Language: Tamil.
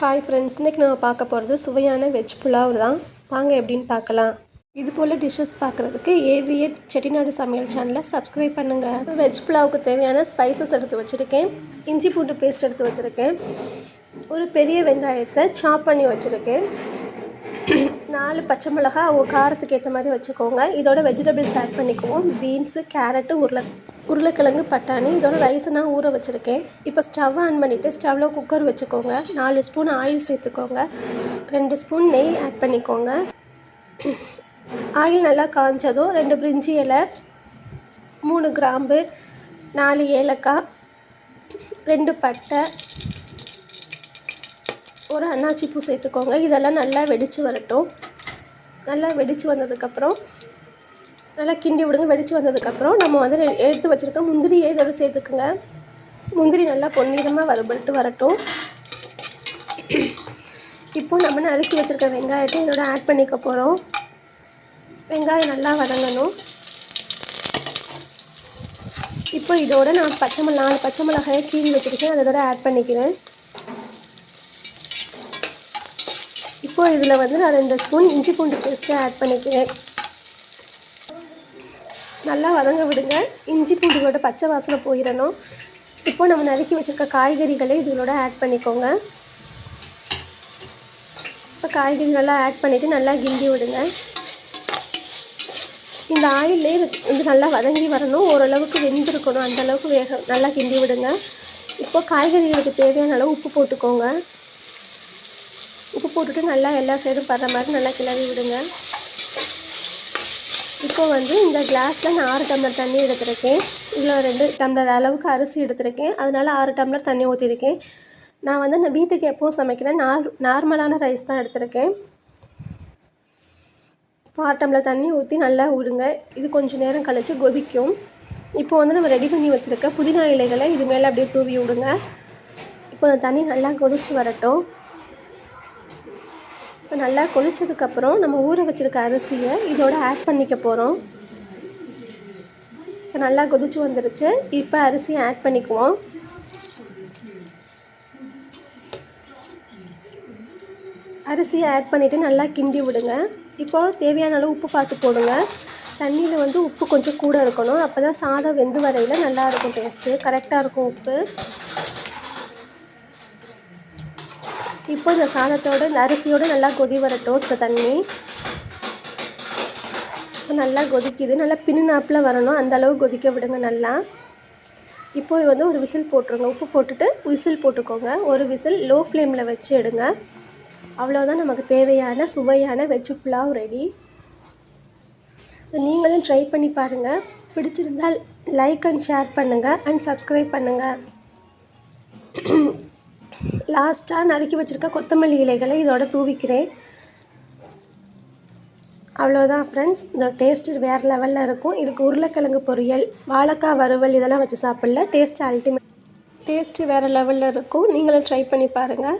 ஹாய் ஃப்ரெண்ட்ஸ் இன்றைக்கி நம்ம பார்க்க போகிறது சுவையான வெஜ் புலாவ் தான். வாங்க எப்படின்னு பார்க்கலாம். இது போல் டிஷ்ஷஸ் பார்க்குறதுக்கு ஏவிஎட் செட்டிநாடு சமையல் சேனலை சப்ஸ்கிரைப் பண்ணுங்கள் வெஜ் புலாவுக்கு தேவையான ஸ்பைசஸ் எடுத்து வச்சுருக்கேன். இஞ்சி பூண்டு பேஸ்ட் எடுத்து வச்சுருக்கேன். ஒரு பெரிய வெங்காயத்தை சாப் பண்ணி வச்சுருக்கேன். நாலு பச்சை மிளகா அவங்க காரத்துக்கு ஏற்ற மாதிரி வச்சுக்கோங்க. இதோட வெஜிடபிள்ஸ் ஆட் பண்ணிக்குவோம். பீன்ஸு கேரட்டு உருளை உருளைக்கிழங்கு பட்டாணி. இதோட ரைஸை நான் ஊற வச்சுருக்கேன். இப்போ ஸ்டவ் ஆன் பண்ணிவிட்டு ஸ்டவ்வில் குக்கர் வச்சுக்கோங்க. நாலு ஸ்பூன் ஆயில் சேர்த்துக்கோங்க. ரெண்டு ஸ்பூன் நெய் ஆட் பண்ணிக்கோங்க. ஆயில் நல்லா காய்ஞ்சதும் ரெண்டு பிரிஞ்சி இலை மூணு கிராம்பு நாலு ஏலக்காய் ரெண்டு பட்டை ஒரு அன்னாச்சி பூ சேர்த்துக்கோங்க. இதெல்லாம் நல்லா வெடித்து வரட்டும். நல்லா வெடித்து வந்ததுக்கப்புறம் நல்லா கிண்டி விடுங்க. வெடித்து வந்ததுக்கப்புறம் நம்ம வந்து எடுத்து வச்சுருக்க முந்திரியை இதோட சேர்த்துக்குங்க. முந்திரி நல்லா பொன்னிறமாக வறுபட்டு வரட்டும். இப்போ நம்ம நறுக்கி வச்சுருக்க வெங்காயத்தை இதோட ஆட் பண்ணிக்க போகிறோம் வெங்காயம் நல்லா வதங்கணும். இப்போ இதோட நான் பச்சை மிளகா நாலு பச்சை மிளகாயை கீழ் வச்சுருக்கேன். அதோட ஆட் பண்ணிக்கிறேன். இப்போ இதில் வந்து நான் ரெண்டு ஸ்பூன் இஞ்சி பூண்டு பேஸ்ட்டை ஆட் பண்ணிக்கிறேன். நல்லா வதங்க விடுங்க. இஞ்சி பூண்டுகளோட பச்சை வாசனை போயிடணும். இப்போ நம்ம நறுக்கி வச்சுருக்க காய்கறிகளை இதோட ஆட் பண்ணிக்கோங்க. இப்போ காய்கறி நல்லா ஆட் பண்ணிவிட்டு நல்லா கிண்டி விடுங்க. இந்த ஆயிலே இது நல்லா வதங்கி வரணும். ஓரளவுக்கு வெந்திருக்கணும். அந்தளவுக்கு வேக நல்லா கிண்டி விடுங்க. இப்போ காய்கறிகளுக்கு தேவையான அளவு உப்பு போட்டுக்கோங்க. உப்பு போட்டுட்டு நல்லா எல்லா சைடும் படுற மாதிரி நல்லா கிளறி விடுங்க. இப்போ வந்து இந்த கிளாஸில் நான் ஆறு டம்ளர் தண்ணி எடுத்திருக்கேன். இதில் ரெண்டு டம்ளர் அளவுக்கு அரிசி எடுத்திருக்கேன். அதனால் ஆறு டம்ளர் தண்ணி ஊற்றிருக்கேன் நான் வந்து நான் வீட்டுக்கு எப்போவும் சமைக்கிறேன் நார் நார்மலான ரைஸ் தான் எடுத்திருக்கேன். ஆறு டம்ளர் தண்ணி ஊற்றி நல்லா விடுங்க. இது கொஞ்சம் நேரம் கழித்து கொதிக்கும். இப்போ வந்து நம்ம ரெடி பண்ணி வச்சுருக்க புதினா இலைகளை இது மேலே அப்படியே தூவி விடுங்க. இப்போ அந்த தண்ணி நல்லா கொதிச்சு வரட்டும். இப்போ நல்லா கொதிச்சதுக்கப்புறம் நம்ம ஊற வச்சுருக்க அரிசியை இதோட ஆட் பண்ணிக்க போகிறோம் இப்போ நல்லா கொதிச்சு வந்துருச்சு. இப்போ அரிசியை ஆட் பண்ணிக்குவோம். அரிசியை ஆட் பண்ணிவிட்டு நல்லா கிண்டி விடுங்க. இப்போது தேவையான அளவு உப்பு பார்த்து போடுங்க. தண்ணியில் வந்து உப்பு கொஞ்சம் கூட இருக்கணும். அப்போ தான் சாதம் வெந்து வரையில் நல்லாயிருக்கும் டேஸ்ட்டு கரெக்டாக இருக்கும் உப்பு. இப்போ இந்த சாதத்தோட இந்த அரிசியோட நல்லா கொதி வரட்டும். இந்த தண்ணி. இப்போ நல்லா கொதிக்குது. நல்லா பின்னாப்பில் வரணும். அந்த அளவு கொதிக்க விடுங்க நல்லா. இப்போ வந்து ஒரு விசில் போட்டுருங்க. உப்பு போட்டுட்டு விசில் போட்டுக்கோங்க. ஒரு விசில் லோ ஃப்ளேமில் வச்சு எடுங்க. அவ்வளோதான் நமக்கு தேவையான சுவையான வெஜ் புலாவ் ரெடி. நீங்களும் ட்ரை பண்ணி பாருங்கள் பிடிச்சிருந்தால் லைக் அண்ட் ஷேர் பண்ணுங்கள் அண்ட் சப்ஸ்கிரைப் பண்ணுங்கள் லாஸ்ட்டாக நறுக்கி வச்சுருக்க கொத்தமல்லி இலைகளை இதோட தூவிக்கிறேன். அவ்வளோதான் ஃப்ரெண்ட்ஸ் இந்த டேஸ்ட்டு வேறு லெவலில் இருக்கும். இதுக்கு உருளைக்கிழங்கு பொரியல் வாழைக்காய் வறுவல் இதெல்லாம் வச்சு சாப்பிட்ல. டேஸ்ட்டு அல்டிமேட் டேஸ்ட்டு வேறு லெவலில் இருக்கும். நீங்களும் ட்ரை பண்ணி பாருங்கள்